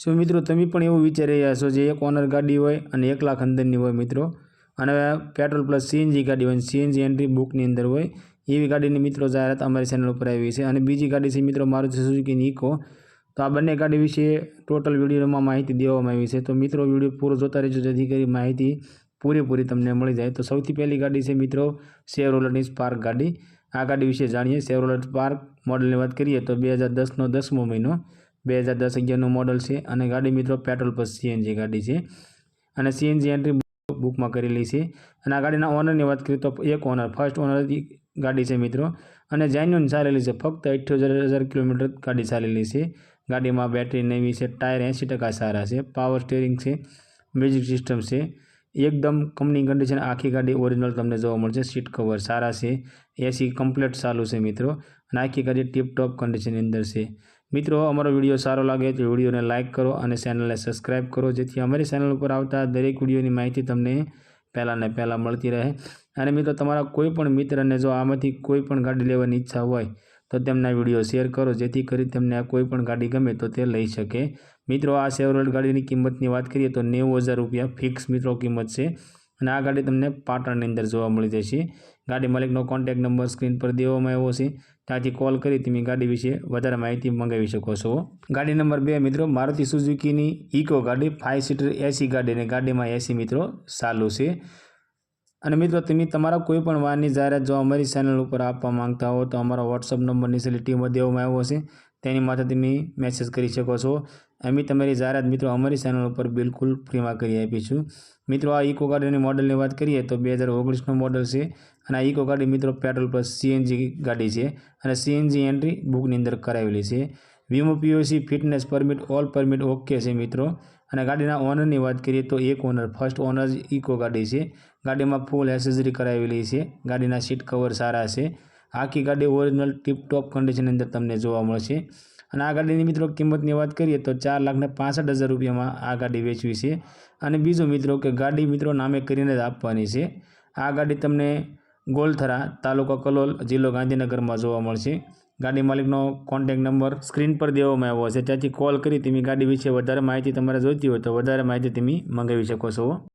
શું મિત્રો તમે પણ એવું વિચારી રહ્યા છો જે એક ઓનર ગાડી હોય અને એક લાખ અંદરની હોય મિત્રો? અને પેટ્રોલ પ્લસ સીએનજી ગાડી હોય સીએનજી એન્ટ્રી બુકની અંદર હોય, એવી ગાડીની મિત્રો જાહેરાત અમારી ચેનલ ઉપર આવી છે. અને બીજી ગાડી છે મિત્રો મારુતિ સુઝુકીની ઇકો તો આ બંને ગાડી વિશે ટોટલ વિડીયોમાં માહિતી દેવામાં આવી છે. તો મિત્રો વીડિયો પૂરો જોતા રહેજો, જેથી કરી માહિતી પૂરેપૂરી તમને મળી જાય. તો સૌથી પહેલી ગાડી છે મિત્રો શેરોલટની સ્પાર્ક ગાડી. આ ગાડી વિશે જાણીએ. શેરોલટ સ્પાર્ક મોડલની વાત કરીએ તો બે હજાર દસનો દસમો મહિનો. બે હજાર દસ અગિયારનું મોડલ છે અને ગાડી મિત્રો પેટ્રોલ પર સીએનજી ગાડી છે. અને સીએનજી એન્ટ્રી બુકમાં કરેલી છે. અને આ ગાડીના ઓનરની વાત કરીએ તો એક ઓનર ફર્સ્ટ ઓનર ગાડી છે મિત્રો. અને જેન્યુન ચાલેલી છે, ફક્ત અઠ્યોતેર હજાર કિલોમીટર ગાડી ચાલેલી છે. ગાડીમાં બેટરી નવી છે ટાયર એંસી ટકા સારા છે પાવર સ્ટેરિંગ છે મ્યુઝિક સિસ્ટમ છે. એકદમ કંપની કન્ડિશન આખી ગાડી ઓરિજિનલ તમને જોવા મળશે. સીટ કવર સારા છે. એસી કમ્પ્લેટ ચાલુ છે મિત્રો. અને આખી ગાડી ટીપ ટોપ કન્ડિશનની અંદર છે. મિત્રો, અમારો વીડિયો સારો લાગે તો વિડીયોને લાઇક કરો અને ચેનલને સબસ્ક્રાઇબ કરો, જેથી અમારી ચેનલ ઉપર આવતા દરેક વિડીયોની માહિતી તમને પહેલાં ને પહેલાં મળતી રહે. અને મિત્રો, તમારા કોઈ પણ મિત્રને જો આમાંથી કોઈ પણ ગાડી લેવાની ઈચ્છા હોય તો તેમના વીડિયો શેર કરો, જેથી કરી તેમને આ કોઈ પણ ગાડી ગમે તો તે લઈ શકે. મિત્રો, આ સેવરોલેટ ગાડીની કિંમતની વાત કરીએ તો નેવું હજાર રૂપિયા ફિક્સ મિત્રો કિંમત છે. અને આ ગાડી તમને પાટણની અંદર જોવા મળી જશે. ગાડી માલિકનો કોન્ટેક નંબર સ્ક્રીન પર દેવામાં આવ્યો છે. ત્યાંથી કોલ કરી તમે ગાડી વિશે વધારે માહિતી મંગાવી શકો છો. ગાડી નંબર બે, મિત્રો, મારુતિ સુઝુકીની ઇકો ગાડી ફાઇવ સીટર એસી ગાડી અને ગાડીમાં એસી મિત્રો ચાલુ છે. અને મિત્રો, તમે તમારા કોઈ પણ વાહનની જાહેરાત જો અમારી ચેનલ ઉપર આપવા માંગતા હો, તો અમારો વોટ્સઅપ નંબર નીચેલી ટીમમાં દેવામાં આવ્યો છે તેની માથે તમે મેસેજ કરી શકો છો. અમે તમારી જાહેરાત મિત્રો અમારી ચેનલ ઉપર બિલકુલ ફ્રીમાં કરી આપીશું મિત્રો, આ ઇકો ગાડીની મોડલની વાત કરીએ તો બે હજાર ઓગણીસનું મોડલ છે અને આ ઇકો ગાડી મિત્રો પેટ્રોલ પર સીએનજી ગાડી છે અને સીએનજી એન્ટ્રી બુકની અંદર કરાવેલી છે. વીમો POC, fitness permit, all permit okay છે મિત્રો. અને ગાડીના ઓનરની વાત કરીએ તો એક ઓનર, ફર્સ્ટ ઓનર જ ઇકો ગાડી છે. ગાડીમાં ફૂલ એસેસરી કરાવેલી છે. ગાડીના સીટ કવર સારા છે. આખી ગાડી ઓરિજિનલ ટીપટોપ કન્ડિશનની અંદર તમને જોવા મળશે. અને આ ગાડીની મિત્રો કિંમતની વાત કરીએ તો ચાર લાખને પાસઠ હજાર રૂપિયામાં આ ગાડી વેચવી છે. અને બીજું મિત્રો કે ગાડી મિત્રો નામે કરીને જ આપવાની છે. આ ગાડી તમને ગોલથરા તાલુકો કલોલ જિલ્લો ગાંધીનગરમાં જોવા મળશે. ગાડી માલિકનો કોન્ટેક નંબર સ્ક્રીન પર દેવામાં આવ્યો છે. ત્યાંથી કોલ કરી તમે ગાડી વિશે વધારે માહિતી તમારે જોઈતી હોય તો વધારે માહિતી તમે મંગાવી શકો છો.